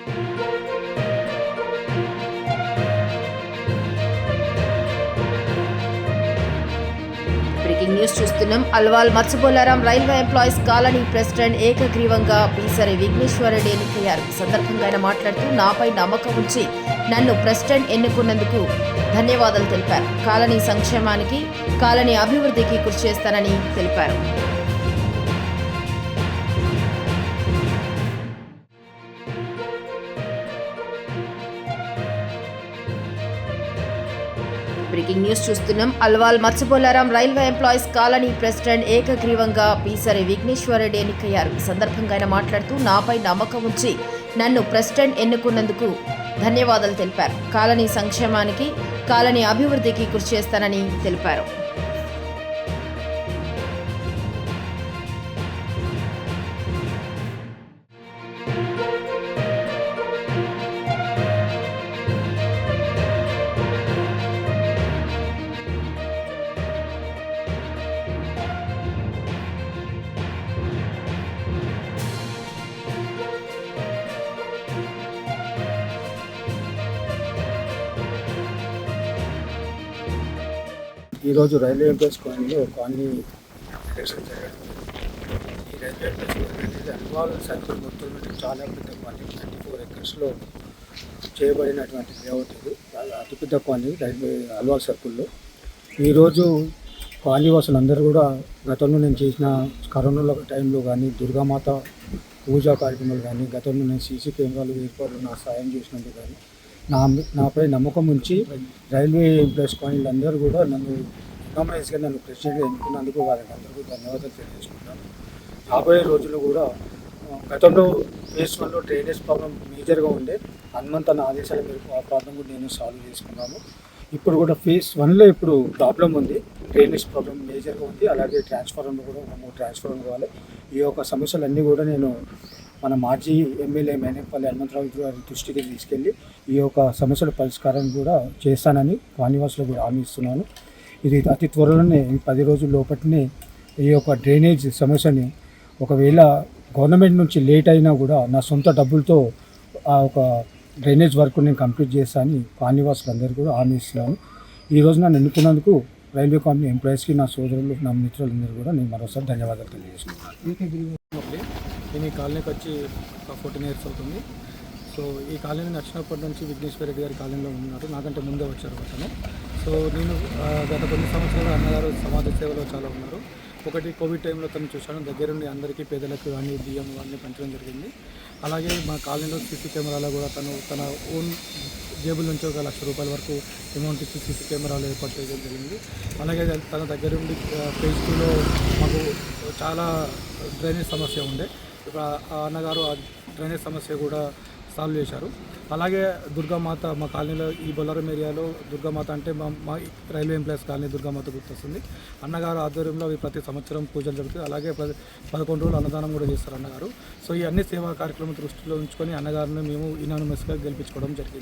Breaking news చూస్తున్నాం. Alwal Matsyapolaram railway employees colony president ఏకగ్రీవంగా పీసరి విఘ్నేశ్వరరెడ్డి ఎన్నికయ్యారు. సందర్భంగా ఆయన మాట్లాడుతూ నాపై నమ్మకం ఉంచి నన్ను ప్రెసిడెంట్ ఎన్నుకున్నందుకు ధన్యవాదాలు తెలిపారు. కాలనీ సంక్షేమానికి కాలనీ అభివృద్ధికి కృషి చేస్తానని తెలిపారు. బ్రేకింగ్ న్యూస్ చూస్తున్నాం. Alwal Matsyapolaram railway employees colony president ఏకగ్రీవంగా పీసరి విఘ్నేశ్వరరెడ్డి ఎన్నికయ్యారు. ఈ సందర్భంగా ఆయన మాట్లాడుతూ నాపై నమ్మకం ఉంచి నన్ను ప్రెసిడెంట్ ఎన్నుకున్నందుకు ధన్యవాదాలు తెలిపారు. కాలనీ సంక్షేమానికి కాలనీ అభివృద్ధికి కృషి చేస్తానని తెలిపారు. ఈరోజు రైల్వే ఎంప్లాయీస్ కాలనీలో కాలనీ ఎలక్షన్ జరగడం ఈ రైల్వే ఎంప్లాయీస్ అనేది సర్కిల్ మొత్తం చాలా పెద్ద కాలనీ థర్టీ ఫోర్ ఎకర్స్లో చేయబడినటువంటి లేఅవుట్ ఇది. చాలా అతిపెద్ద కాలనీ రైల్వే అల్వాల్ సర్కిల్లో. ఈరోజు కాలనీ వాసులందరూ కూడా గతంలో నేను చేసిన కరోనాల టైంలో కానీ దుర్గామాత పూజా కార్యక్రమాలు కానీ గతంలో నేను సీసీ కెమెరాలు ఏర్పాట్లు నా సాయం చేసినందుకు కానీ నా నాపై నమ్మకం ఉంచి రైల్వే ఎంప్లాయీస్ కాలనీలు అందరూ కూడా నన్ను ఎకనామైజ్గా నన్ను ప్రెసిడెంట్గా ఎన్నుకున్నందుకు వారికి అందరికీ ధన్యవాదాలు తెలియజేసుకుంటాను రాబోయే రోజుల్లో కూడా గతంలో ఫేస్ వన్లో డ్రైనేజ్ ప్రాబ్లం మేజర్గా ఉండే హనుమంత్ అన్న ఆదేశాల మేరకు ఆ ప్రాబ్లం కూడా నేను సాల్వ్ చేసుకున్నాను ఇప్పుడు కూడా ఫేస్ వన్లో ఇప్పుడు ప్రాబ్లం ఉంది డ్రైనేజ్ ప్రాబ్లం మేజర్గా ఉంది అలాగే ట్రాన్స్ఫార్మర్ కూడా ఒక మూడు ట్రాన్స్ఫార్మర్ కావాలి. ఈ యొక్క సమస్యలన్నీ కూడా నేను మన మాజీ ఎమ్మెల్యే మేనేపల్లి హనుమంతరావు గారి దృష్టికి తీసుకెళ్ళి ఈ యొక్క సమస్యల పరిష్కారం కూడా చేస్తానని వానివాసులకు కూడా హామీ ఇస్తున్నాను. ఇది అతి త్వరలోనే ఈ పది రోజుల లోపటినే ఈ యొక్క డ్రైనేజ్ సమస్యని ఒకవేళ గవర్నమెంట్ నుంచి లేట్ అయినా కూడా నా సొంత డబ్బులతో ఆ ఒక డ్రైనేజ్ వర్క్ నేను కంప్లీట్ చేస్తానని కాలనీవాసులందరూ కూడా హామీ ఇస్తున్నాను. నన్ను ఎన్నుకున్నందుకు రైల్వే కంపెనీ ఎంప్లాయీస్కి నా సోదరులు నా మిత్రులందరూ కూడా నేను మరోసారి ధన్యవాదాలు తెలియజేస్తున్నాను. నేను ఈ కాలనీకి వచ్చి ఒక ఫోర్టీన్ ఇయర్స్ అవుతుంది. సో ఈ కాలనీ నచ్చినప్పటి నుంచి విఘ్నేశ్వర రెడ్డి గారి కాలనీలో ఉన్నారు. నాకంటే ముందే వచ్చారు అతను. సో నేను గత కొన్ని సంవత్సరాలు అన్నగారు సమాజ సేవలో చాలా ఉన్నారు. ఒకటి కోవిడ్ టైంలో తను చూశాను. దగ్గరుండి అందరికీ పేదలకు కానీ బియ్యం అన్నీ పంచడం జరిగింది. అలాగే మా కాలనీలో సీసీ కెమెరాలో కూడా తను తన ఓన్ జేబుల నుంచి ఒక లక్ష రూపాయల వరకు అమౌంట్ ఇచ్చి సీసీ కెమెరాలు ఏర్పాటు చేయడం జరిగింది. అలాగే తన దగ్గరుండి ఫేజ్ టూలో మాకు చాలా డ్రైనేజ్ సమస్య ఉండే. ఇప్పుడు ఆ- అన్నగారు ఆ డ్రైనేజ్ సమస్య కూడా సాల్వ్ చేశారు. అలాగే దుర్గామాత మా కాలనీలో ఈ బొల్లారం ఏరియాలో దుర్గామాత అంటే మా మా రైల్వే ఎంప్లాయీస్ కాలనీ దుర్గామాత గుర్తొస్తుంది. అన్నగారు ఆధ్వర్యంలో అవి ప్రతి సంవత్సరం పూజలు జరుగుతాయి. అలాగే పదకొండు రోజులు అన్నదానం కూడా చేస్తారు అన్నగారు. సో ఈ అన్ని సేవా కార్యక్రమం దృష్టిలో ఉంచుకొని అన్నగారిని మేము ఇనానిమస్గా గెలిపించుకోవడం జరిగింది.